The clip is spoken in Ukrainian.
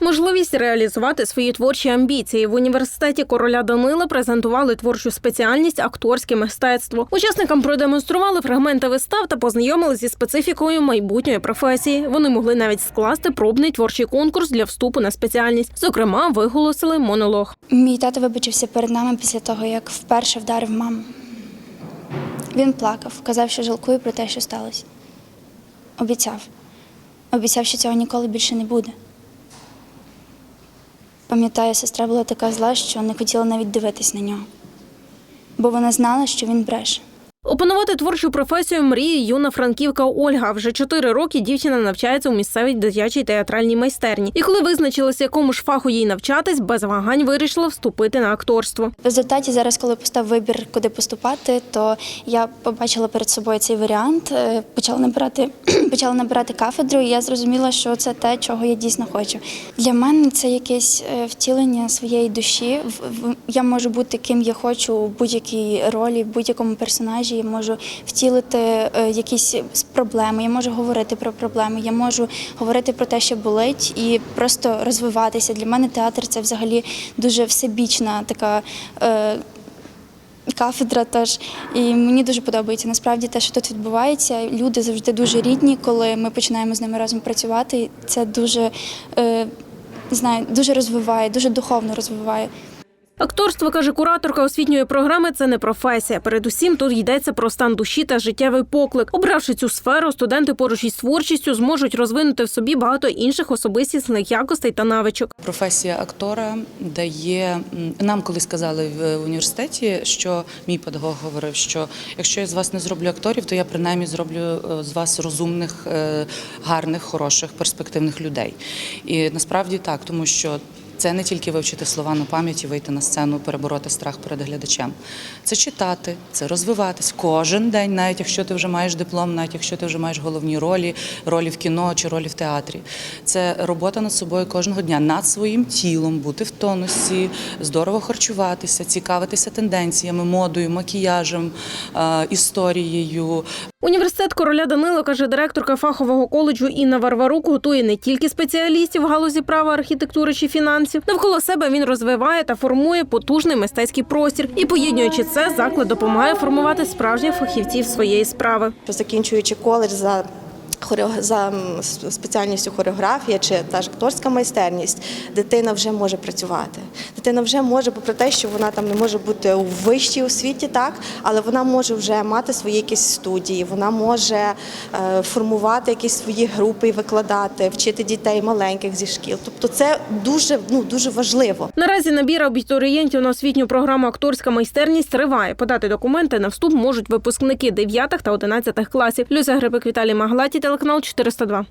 Можливість реалізувати свої творчі амбіції в університеті короля Данила презентували творчу спеціальність акторське мистецтво. Учасникам продемонстрували фрагменти вистав та познайомили зі специфікою майбутньої професії. Вони могли навіть скласти пробний творчий конкурс для вступу на спеціальність. Зокрема, виголосили монолог. Мій тато вибачився перед нами після того, як вперше вдарив маму. Він плакав, казав, що жалкує про те, що сталося. Обіцяв. Обіцяв, що цього ніколи більше не буде. Пам'ятаю, сестра була така зла, що не хотіла навіть дивитись на нього, бо вона знала, що він бреше. Опанувати творчу професію мріє юна франківка Ольга. Вже чотири роки дівчина навчається у місцевій дитячій театральній майстерні. І коли визначилася, якому ж фаху їй навчатись, без вагань вирішила вступити на акторство. В результаті зараз, коли постав вибір, куди поступати, то я побачила перед собою цей варіант, е, почала набирати, почала набирати кафедру, і я зрозуміла, що це те, чого я дійсно хочу. Для мене це якесь е, втілення своєї душі. Я можу бути ким я хочу у будь-якій ролі, будь-якому персонажі. Я можу втілити е, якісь проблеми, я можу говорити про проблеми, я можу говорити про те, що болить, і просто розвиватися. Для мене театр це взагалі дуже всебічна така. Е, Кафедра теж і мені дуже подобається насправді те, що тут відбувається. Люди завжди дуже рідні, коли ми починаємо з ними разом працювати. Це дуже е, знаю, дуже розвиває, дуже духовно розвиває. Акторство, каже кураторка освітньої програми, це не професія. Передусім тут йдеться про стан душі та життєвий поклик. Обравши цю сферу, студенти поруч із творчістю зможуть розвинути в собі багато інших особистісних якостей та навичок. Професія актора дає нам, коли сказали в університеті, що мій педагог говорив, що якщо я з вас не зроблю акторів, то я принаймні зроблю е, з вас розумних, е, гарних, хороших, перспективних людей. І насправді так, тому що. Це не тільки вивчити слова на пам'яті, вийти на сцену, перебороти страх перед глядачем. Це читати, це розвиватись кожен день, навіть якщо ти вже маєш диплом, навіть якщо ти вже маєш головні ролі, ролі в кіно чи ролі в театрі. Це робота над собою кожного дня, над своїм тілом, бути в тонусі, здорово харчуватися, цікавитися тенденціями, модою, макіяжем, е, історією, Університет короля Данила, каже директорка фахового коледжу Інна Варварук, готує не тільки спеціалістів в галузі права, архітектури чи фінансів. Навколо себе він розвиває та формує потужний мистецький простір. І поєднуючи це, заклад допомагає формувати справжніх фахівців своєї справи. закінчуючи коледж за за спеціальністю хореографія чи та ж акторська майстерність, дитина вже може працювати. Дитина вже може, попри те, що вона там не може бути у вищій освіті, так, але вона може вже мати свої якісь студії, вона може е, формувати якісь свої групи і викладати, вчити дітей маленьких зі шкіл. Тобто це дуже, ну, дуже важливо. Наразі набір абітурієнтів на освітню програму Акторська майстерність триває. Подати документи на вступ можуть випускники 9 та 11 класів. Люся Грибик, Віталій Маглаті, телеканал 402.